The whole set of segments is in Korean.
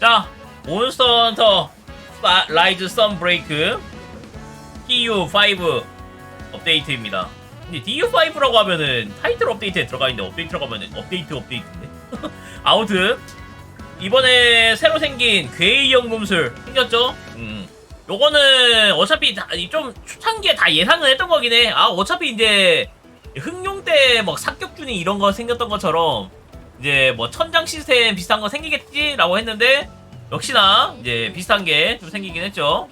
자, 몬스터 헌터 파- 라이즈 선 브레이크 TU5 업데이트입니다. 근데 TU5라고 하면은 타이틀 업데이트에 들어가 있는데 업데이트라고 하면은 업데이트 업데이트인데. 아무튼 이번에 새로 생긴 괴이 연금술 생겼죠? 음. 요거는 어차피 다, 좀 초창기에 다 예상은 했던 거긴 해. 아, 어차피 이제 흑룡 때막 삭격준이 이런 거 생겼던 것처럼 이제 뭐 천장 시스템 비슷한 거 생기겠지라고 했는데 역시나 이제 비슷한 게 좀 생기긴 했죠.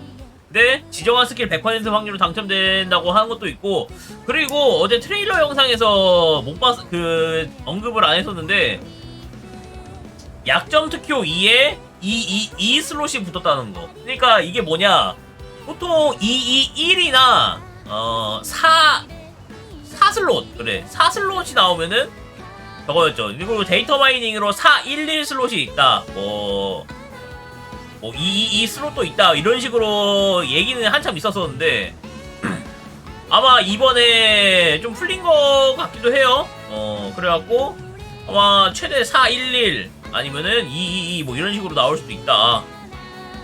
근데 지정한 스킬 100% 확률로 당첨된다고 하는 것도 있고 그리고 어제 트레일러 영상에서 못 봤, 그 언급을 안 했었는데 약점 특효 2에 2, 2, 2 슬롯이 붙었다는 거. 그러니까 이게 뭐냐? 보통 2, 2, 1이나 어, 4, 4 슬롯 그래 4 슬롯이 나오면은 저거였죠. 그리고 데이터 마이닝으로 4, 1, 1 슬롯이 있다. 뭐, 뭐 2, 2, 2 슬롯도 있다. 이런 식으로 얘기는 한참 있었었는데 아마 이번에 좀 풀린 것 같기도 해요. 어, 그래갖고 아마 최대 4, 1, 1 아니면은 2, 2, 2 뭐 이런 식으로 나올 수도 있다.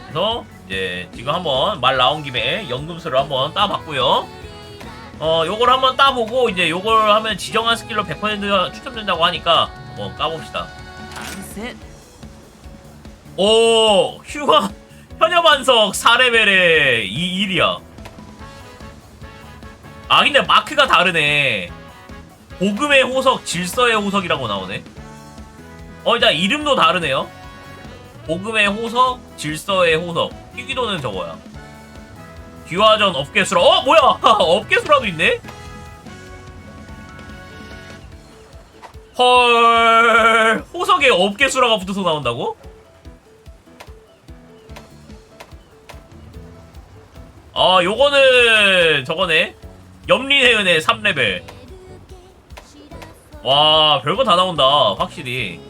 그래서 이제 지금 한번 말 나온 김에 연금술을 한번 따봤고요. 어, 요걸 한번 따보고 이제 요걸 하면 지정한 스킬로 100% 추첨된다고 하니까 한번 까봅시다. 셋. 오, 휴가 현여반석 4레벨에 2, 1이야. 아, 근데 마크가 다르네. 복음의 호석, 질서의 호석이라고 나오네. 어, 일단 이름도 다르네요. 복음의 호석, 질서의 호석. 희귀도는 저거야. 귀화전 업계수라. 어, 뭐야? 업계수라도 있네? 헐, 호석에 업계수라가 붙어서 나온다고? 아, 요거는 저거네. 은혜 3레벨. 와, 별거 다 나온다. 확실히.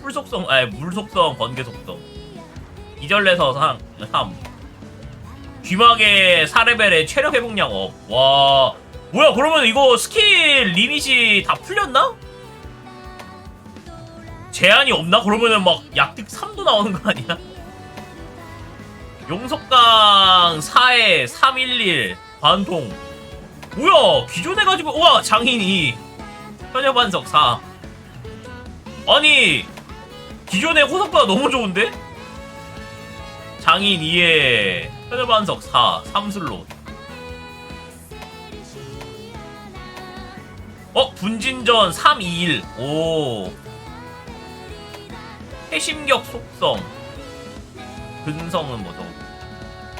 풀속성, 아니, 물속성, 번개 속성. 이전래서 상, 3. 귀막의 4레벨의 체력 회복량 업. 와. 뭐야, 그러면 이거 스킬 리밋이 다 풀렸나? 제한이 없나? 그러면은 막 약득 3도 나오는 거 아니야? 용석강 4에 311 관통 뭐야 기존에 가지고 우와 장인이 현여반석 4 아니 기존의 호석보다 너무 좋은데? 장인 2에 현여반석 4 3슬롯 어 분진전 321 오 해심격 속성 근성은 뭐죠?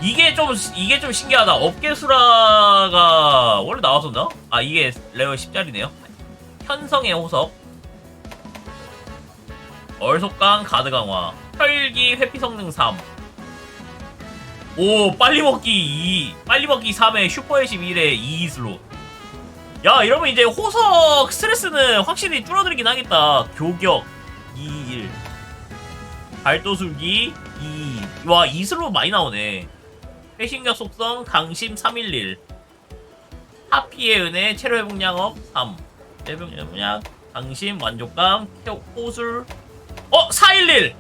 이게 좀 이게 좀 신기하다. 업계수라가 원래 나왔었나? 아 이게 레어 10짜리네요. 현성의 호석, 얼속강 가드 강화, 혈기 회피 성능 3. 오 빨리 먹기 2, 빨리 먹기 3에 슈퍼해심 1에 2 슬롯. 야 이러면 이제 호석 스트레스는 확실히 줄어들긴 하겠다. 교격 2, 1. 발도술기 2. 와, 이슬로 많이 나오네. 회신격 속성 강심 311. 하피의 은혜 체력 회복량업 3. 체력 회복량 강심 만족감 호- 호술 어 411.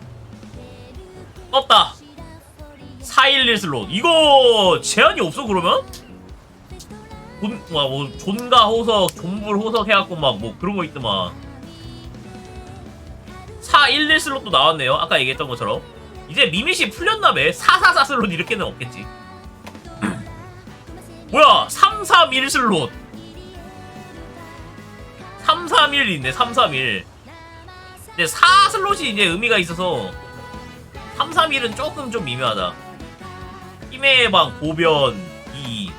떴다. 411 슬롯. 이거 제한이 없어 그러면? 돈, 와, 뭐 존가 호석, 존불 호석 해갖고 막 뭐 그런 거 있더만. 411 슬롯도 나왔네요. 아까 얘기했던 것처럼. 이제 리밋이 풀렸나매. 444 슬롯 이렇게는 없겠지. 뭐야? 331 슬롯. 331 있네. 331. 근데 4 슬롯이 이제 의미가 있어서 331은 조금 좀 미묘하다. 힘의 방 고변 2.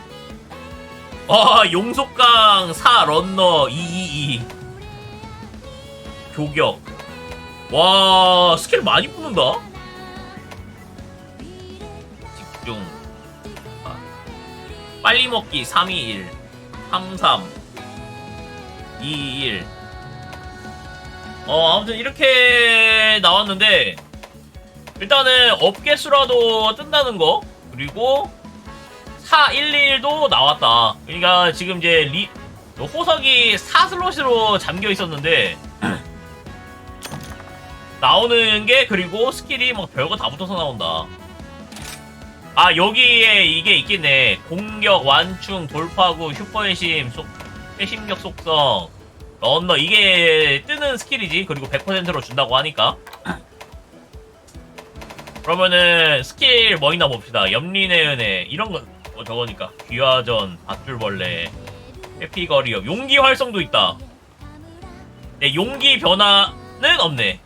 아, 용속강 4 런너 222. 교격. 와 스킬 많이 뽑는다 집중 아. 빨리 먹기 321 33 21어 아무튼 이렇게 나왔는데 일단은 업계수라도 뜬다는 거 그리고 411도 나왔다 그러니까 지금 이제 리 호석이 4슬롯으로 잠겨 있었는데 나오는 게 그리고 스킬이 막 별거 다 붙어서 나온다. 아 여기에 이게 있겠네. 공격, 완충, 돌파구, 슈퍼회심, 속, 회심력 속성, 런너 이게 뜨는 스킬이지. 그리고 100%로 준다고 하니까. 그러면은 스킬 뭐 있나 봅시다. 염린의 은혜 이런 거 어, 저거니까 귀화전, 밧줄벌레, 해피거리업, 용기 활성도 있다. 네, 용기 변화는 없네.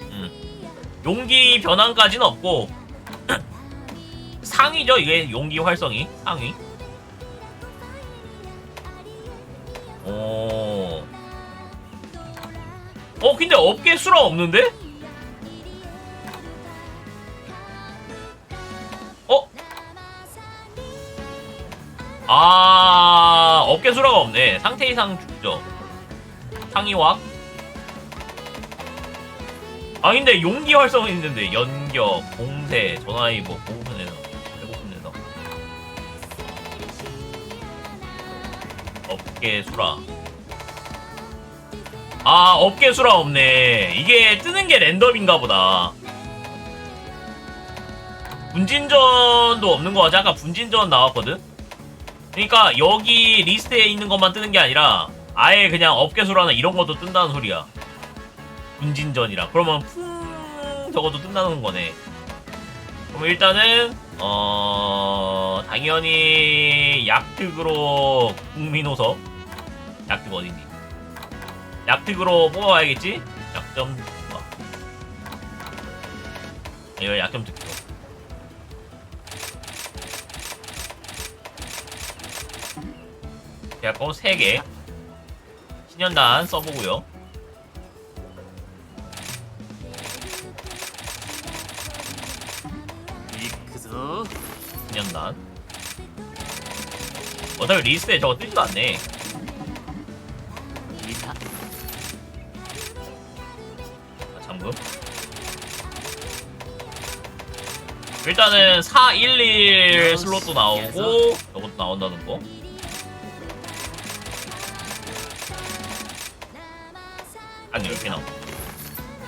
음. 용기 변환까지는 없고 상위죠 이게 용기 활성이 상위. 오. 어 근데 업계 수라 없는데? 아 업계 수라가 없네. 상태 이상 죽죠. 상위왁. 아 근데 용기 활성은 있는데 연격, 공세, 전화위복, 보고픈 내서, 배고픈 내서. 업계 수라. 아 업계 수라 없네. 이게 뜨는 게 랜덤인가 보다. 분진전도 없는 거 같아. 아까 분진전 나왔거든. 그러니까 여기 리스트에 있는 것만 뜨는 게 아니라 아예 그냥 업계 수라나 이런 것도 뜬다는 소리야. 분진전이라. 그러면 풍 저것도 뜬다는 거네. 그럼 일단은 어 당연히 약특으로 국민호석 약특 어딨니? 약특으로 뽑아와야겠지? 약점 어. 이거 약점 특 거 3개 신년단 써보고요. 이크ぞ신년단. 어차피 리스트에 저거 뜨지도 않네. 아, 잠금. 일단은 411 슬롯도 나오고 저것도 나온다는 거. 한 10개 나오고.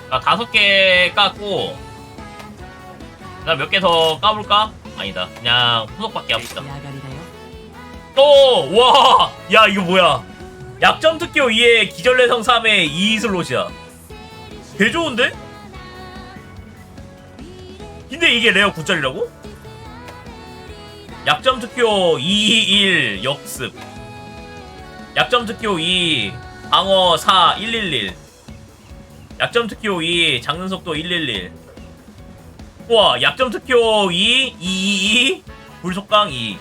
나 다섯 개 깎고 나 몇 개 더 까볼까? 아니다. 그냥 후속밖에 합시다. 또! 와! 야, 이거 뭐야? 약점 특교 2에 기절내성 3에 2 슬롯이야. 개 좋은데? 근데 이게 레어 9짜리라고? 약점 특교 221 역습. 약점 특교 2 방어 4 111. 약점 특교 2 장는 속도 111. 우와, 약점 특교 2 222 불속강 2.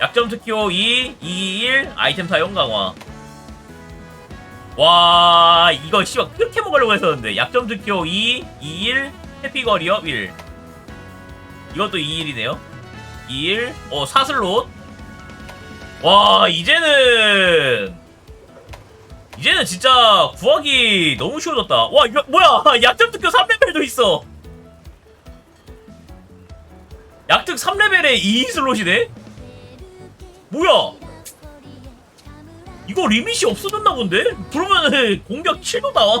약점 특효 2, 2, 1, 아이템 사용 강화. 와, 이거 씨발 그렇게 먹으려고 했었는데. 약점 특효 2, 2, 1, 해피 거리업 1. 이것도 2, 1이네요. 2, 1, 어, 사슬롯. 와, 이제는. 이제는 진짜 구하기 너무 쉬워졌다. 와, 이거 뭐야? 약점 특효 3레벨도 있어. 약특 3레벨에 2 슬롯이네? 뭐야? 이거 리밋이 없어졌나 본데? 그러면은 공격 7도 나와?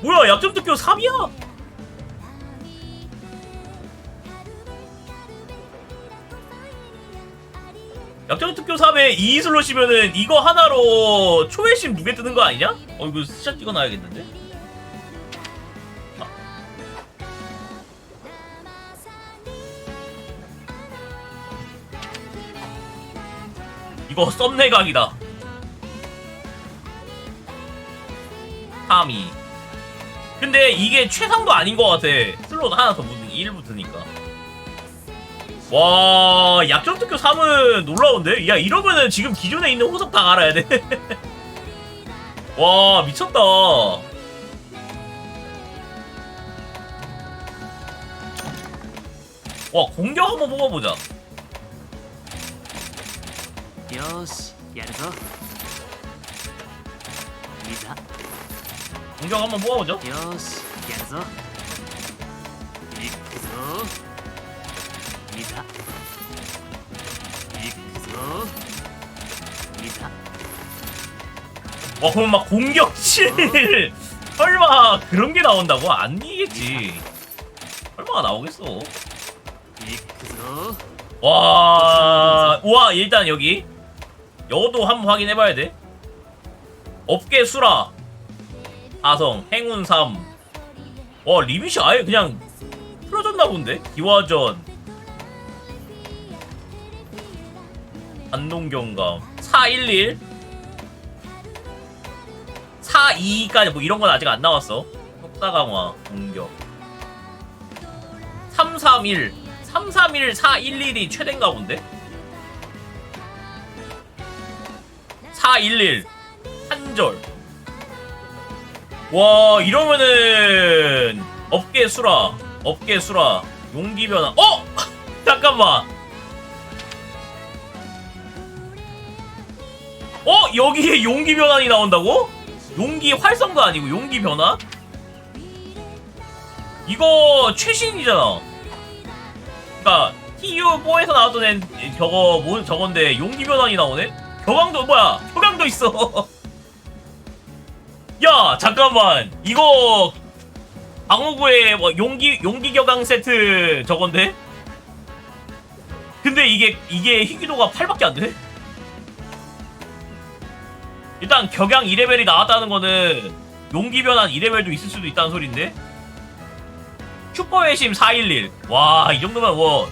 뭐야 약점 특교 3이야? 약점 특교 3에 2 슬롯이면은 이거 하나로 초회심 두개 뜨는 거 아니냐? 어 이거 스샷 찍어놔야겠는데? 이거 썸네각이다. 3이. 근데 이게 최상도 아닌 것 같아. 슬롯 하나 더 붙는 1 붙으니까. 와 약점 특효 3은 놀라운데? 야 이러면은 지금 기존에 있는 호석 다 갈아야 돼. 와 미쳤다. 와 공격 한번 뽑아보자. 공격 한번 뽑아보자 이사 이서 이사 와 그럼 막 공격 7 설마 그런 게 나온다고? 아니겠지. 설마 나오겠어. 이서 와, 와 일단 여기. 여도 한번 확인해봐야 돼. 업계 수라. 아성 행운 3. 와 리밋이 아예 그냥 풀어졌나 본데? 기와전. 안농경감, 411, 42까지 뭐 이런 건 아직 안 나왔어. 속사강화, 공격. 331 331 411이 최대인가 본데? 411 한절. 와 이러면은 업계 수라 업계 수라 용기 변화. 어? 잠깐만 여기에 용기 변환이 나온다고 용기 활성도 아니고 용기 변환 이거 최신이잖아 그니까 TU4에서 나왔던 애 저거 뭐 저건데 용기 변환이 나오네? 격앙도 뭐야? 격앙도 있어. 야 잠깐만 이거 방어구의 뭐 용기 용기 격앙 세트 저건데? 근데 이게 이게 희귀도가 8밖에 안 돼? 일단 격양 2레벨이 나왔다는 거는 용기 변환 2레벨도 있을 수도 있다는 소린데? 슈퍼 회심 411. 와, 이 정도면 뭐.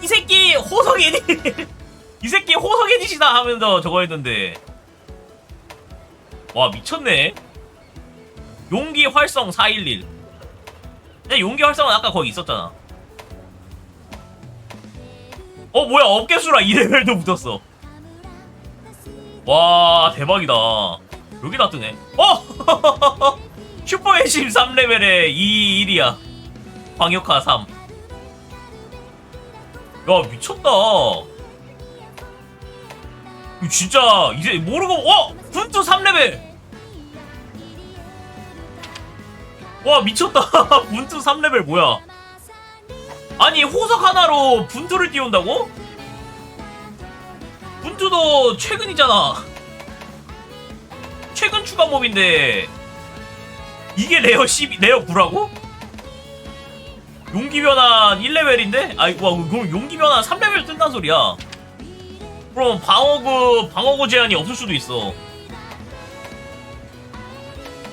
이 새끼 호석 에디. 이 새끼 호석 에디시다 하면서 저거 했는데. 와, 미쳤네. 용기 활성 411. 근데 용기 활성은 아까 거기 있었잖아. 어, 뭐야, 업계수라 2레벨도 붙었어. 와, 대박이다. 여기다 뜨네. 어! 슈퍼 회심 3레벨에 2 1이야. 광역화 3. 야, 미쳤다. 이거 진짜, 이제 모르고, 어! 분투 3레벨! 와, 미쳤다. 분투 3레벨 뭐야? 아니, 호석 하나로 분투를 띄운다고? 분투도 최근이잖아. 최근 추가 몹인데, 이게 레어 12, 레어 9라고? 용기 변환 1레벨인데? 아이, 와, 그럼 용기 변환 3레벨 뜬단 소리야. 그럼 방어구, 방어구 제한이 없을 수도 있어.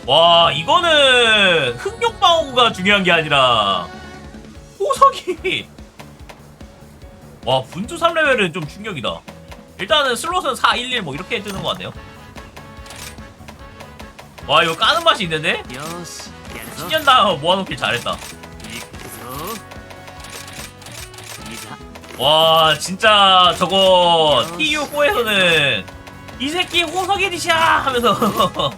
와, 이거는 흑룡 방어구가 중요한 게 아니라, 호석이. 와, 분투 3레벨은 좀 충격이다. 일단은 슬롯은 4, 1, 1 뭐 이렇게 뜨는 것 같네요. 와 이거 까는 맛이 있는데? 10년 다 모아놓길 잘했다. 와 진짜 저거 TU4에서는 이 새끼 호석이 디샤 하면서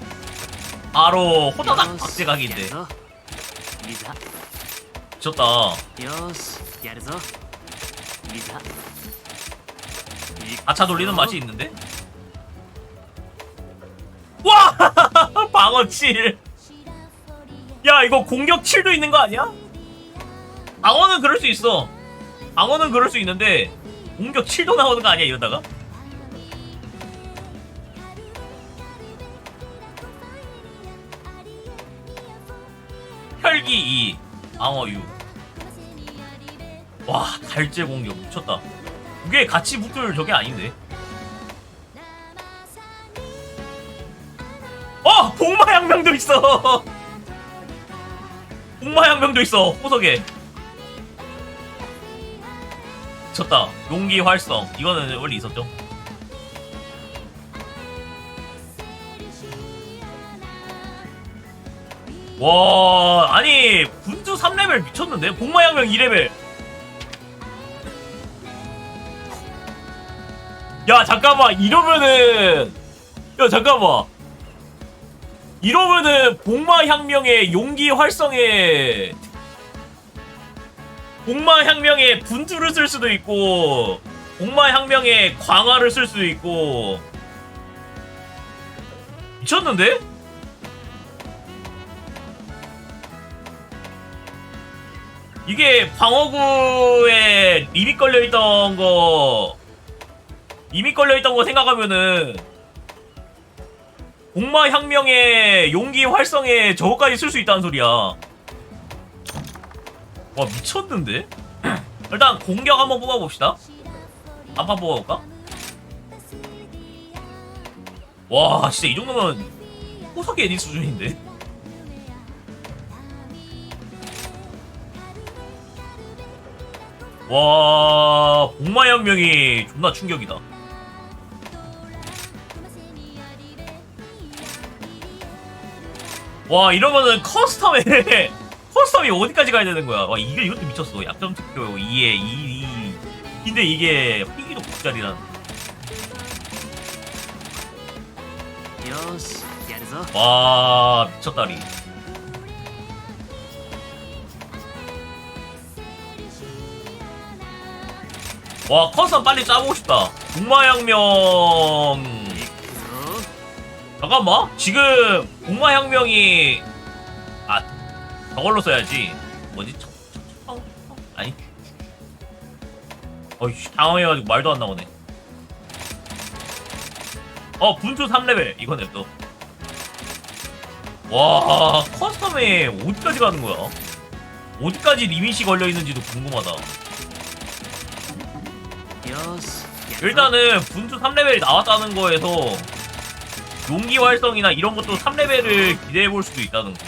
바로 호다닥 박제각인데 미쳤다 아차 돌리는 맛이 있는데? 와! 방어 7 야 이거 공격 7도 있는 거 아니야? 방어는 그럴 수 있어. 방어는 그럴 수 있는데 공격 7도 나오는 거 아니야 이러다가? 혈기 2 방어 6 와, 달제 공격. 미쳤다. 그게 같이 붙을 저게 아닌데. 어! 복마양명도 있어! 복마양명도 있어, 호석에. 미쳤다. 용기 활성. 이거는 원래 있었죠. 와, 아니, 분주 3레벨 미쳤는데? 복마양명 2레벨. 야 잠깐만. 이러면은 야 잠깐만. 이러면은 복마혁명의 용기 활성에 복마혁명의 분투를 쓸 수도 있고 복마혁명의 광화를 쓸 수도 있고. 미쳤는데? 이게 방어구에 리밋 걸려있던 거 이미 걸려있던 거 생각하면은 공마 혁명의 용기 활성에 저거까지 쓸 수 있다는 소리야. 와 미쳤는데? 일단 공격 한번 뽑아봅시다. 한판 뽑아볼까? 와 진짜 이 정도면 호석이 애니 수준인데? 와 복마 혁명이 존나 충격이다. 와 이러면은 커스텀에 커스텀이 어디까지 가야 되는 거야? 와 이게 이것도 미쳤어. 약점 투표 2에 2, 2. 근데 이게 피기도 9짜리란. 와 미쳤다리. 와 커스텀 빨리 짜보고 싶다. 동마양명 잠깐만 뭐? 지금 공화혁명이 아 저걸로 써야지. 뭐지? 청, 청, 청, 청. 아니? 어이씨 당황해가지고 말도 안 나오네. 어 분초 3레벨. 이거네 또와 커스텀에 어디까지 가는 거야? 어디까지 리밋이 걸려있는지도 궁금하다. 일단은 분초 3레벨이 나왔다는 거에서 용기 활성이나 이런 것도 3레벨을 기대해 볼 수도 있다던가.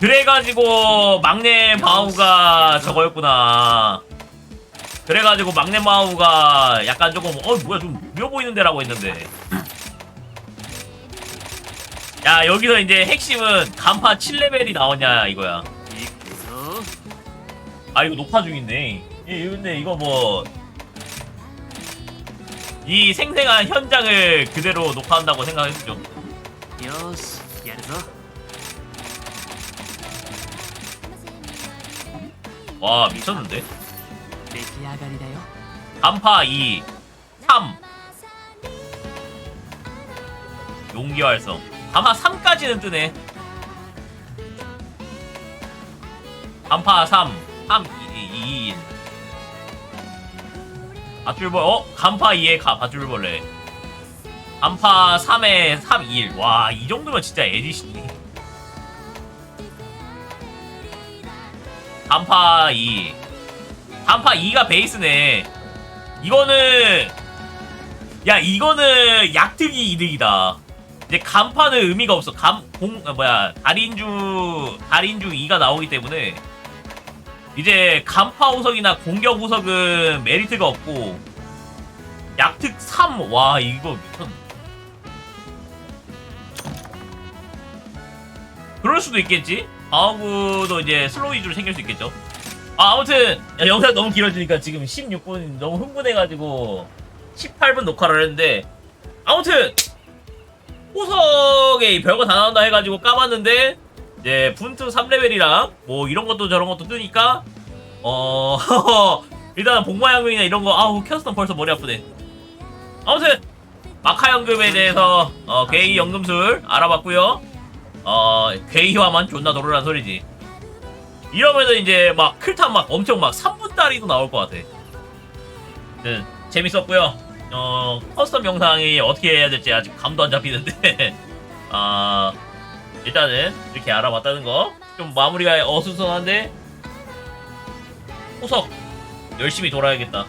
그래가지고 막내 마우가 저거였구나. 그래가지고 막내 마우가 약간 조금 어 뭐야 좀 무려 보이는데라고 했는데. 야 여기서 이제 핵심은 간파 7레벨이 나왔냐 이거야. 아 이거 높아 중인데. 예, 근데 이거 뭐 이 생생한 현장을 그대로 녹화한다고 생각했죠. 와 미쳤는데. 간파 2, 3 용기 활성. 아마 3까지는 뜨네. 간파 3, 3, 2, 2, 밧줄벌 어? 간파 2에 가 밧줄벌레. 간파 3에 3 2 1와이 정도면 진짜 에디시니 간파 2 간파 2가 베이스네. 이거는 야 이거는 약특이 이득이다. 이제 간판은 의미가 없어. 감공 아, 뭐야. 달인주 달인주 2가 나오기 때문에 이제 간파 호석이나 공격 호석은 메리트가 없고 약특 3. 와 이거 미쳤. 그럴 수도 있겠지. 다음부도 이제 슬로우 위주로 생길 수 있겠죠. 아, 아무튼 야, 영상 너무 길어지니까 지금 16분 너무 흥분해가지고 18분 녹화를 했는데 아무튼 호석에 별거 다 나온다 해가지고 까봤는데 이제 분투 3레벨이랑 뭐 이런 것도 저런 것도 뜨니까 어 일단 복마연금이나 이런 거 아우 켰스턴 벌써 머리 아프네 아무튼 마카연금에 대해서 어, 괴이 연금술 알아봤고요 어 괴이화만 존나 도르란 소리지 이러면은 이제 막 클탄 막 엄청 막 3분 따리도 나올 것 같아. 네, 재밌었고요. 어 커스텀 영상이 어떻게 해야 될지 아직 감도 안 잡히는데 아 일단은 이렇게 알아봤다는 거 좀 마무리가 어수선한데 호석 열심히 돌아야겠다.